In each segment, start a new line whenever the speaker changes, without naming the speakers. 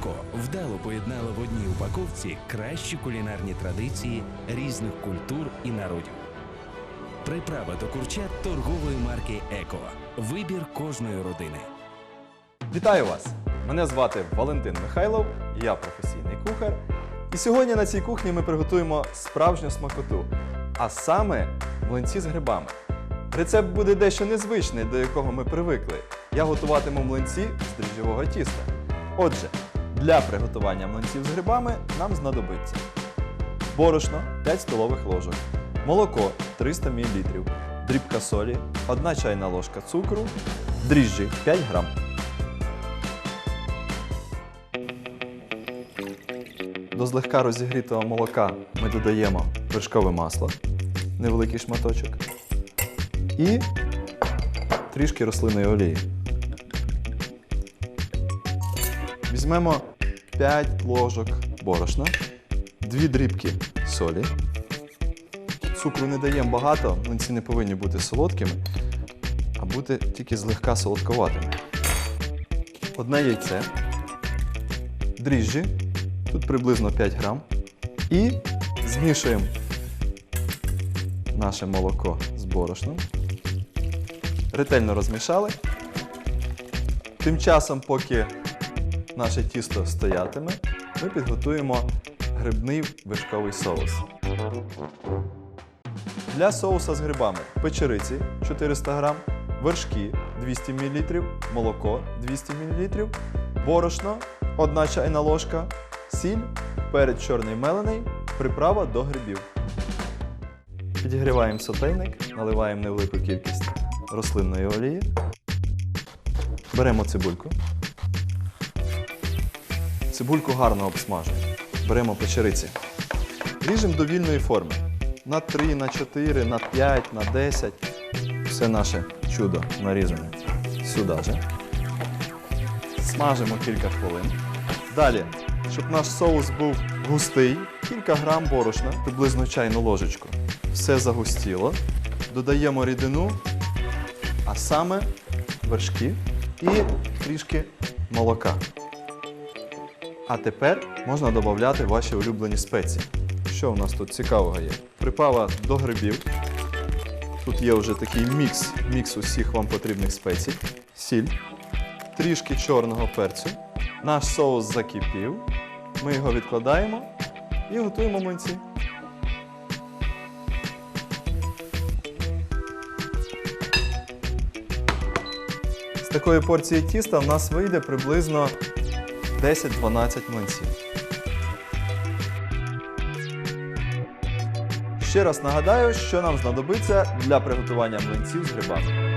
Еко вдало поєднала в одній упаковці кращі кулінарні традиції різних культур і народів. Приправа до курчат торгової марки Еко. Вибір кожної родини.
Вітаю вас! Мене звати Валентин Михайлов, я професійний кухар. І сьогодні на цій кухні ми приготуємо справжню смакоту, а саме млинці з грибами. Рецепт буде дещо незвичний, до якого ми привикли. Я готуватиму млинці з дріжджового тіста. Отже, для приготування млинців з грибами нам знадобиться борошно 5 столових ложок, молоко 300 мл, дрібка солі, 1 чайна ложка цукру, дріжджі 5 грам. До злегка розігрітого молока ми додаємо вершкове масло, невеликий шматочок і трішки рослинної олії. Візьмемо 5 ложок борошна, 2 дрібки солі. Цукру не даємо багато, млинці не повинні бути солодкими, а бути тільки злегка солодковатими. Одне яйце, дріжджі, тут приблизно 5 грам. І змішуємо наше молоко з борошном. Ретельно розмішали. Тим часом, поки наше тісто стоятиме, ми підготуємо грибний вишковий соус. Для соуса з грибами печериці 400 г, вершки 200 мл, молоко 200 мл, борошно 1 чайна ложка, сіль, перець чорний мелений, приправа до грибів. Підігріваємо сотейник, наливаємо невелику кількість рослинної олії. Беремо цибульку. Цибульку гарно обсмажуємо. Беремо печериці. Ріжемо до вільної форми. На 3, на 4, на 5, на 10. Все наше чудо нарізане сюди же. Смажимо кілька хвилин. Далі, щоб наш соус був густий, кілька грам борошна, приблизно чайну ложечку. Все загустіло. Додаємо рідину, а саме вершки і трішки молока. А тепер можна додати ваші улюблені спеції. Що у нас тут цікавого є? Приправа до грибів. Тут є вже такий мікс, мікс усіх вам потрібних спецій. Сіль, трішки чорного перцю. Наш соус закипів. Ми його відкладаємо і готуємо млинці. З такої порції тіста в нас вийде приблизно 10-12 млинців. Ще раз нагадаю, що нам знадобиться для приготування млинців з грибами.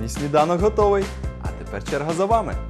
Мій сніданок готовий. А тепер черга за вами.